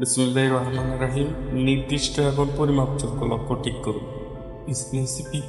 বিসমুল্লাহ রহমান রাহিম। নির্দিষ্ট এবং পরিমাপযোগ্য লক্ষ্য ঠিক করুন। স্পেসিফিক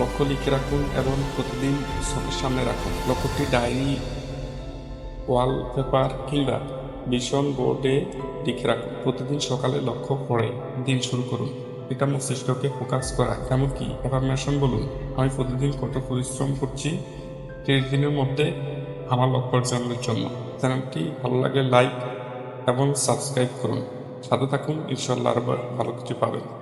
লক্ষ্য লিখে রাখুন এবং প্রতিদিন চোখের সামনে রাখুন। লক্ষ্যটি ডায়েরি ওয়ালপেপার কিংবা ভীষণ বোর্ডে লিখে রাখুন। প্রতিদিন সকালে লক্ষ্য পড়ে দিন শুরু করুন। এটা মস্তিষ্ককে ফোকাস করা, এমনকি অ্যাফার্মেশন বলুন, আমি প্রতিদিন কত পরিশ্রম করছি, তিরিশ দিনের মধ্যে আমার লক্ষ্য অর্জনের জন্য। চ্যানেলটি ভালো লাগে লাইক এবং সাবস্ক্রাইব করুন। সাথে থাকুন, ইনশাল্লাহ আরও ভালো কিছু পাবেন।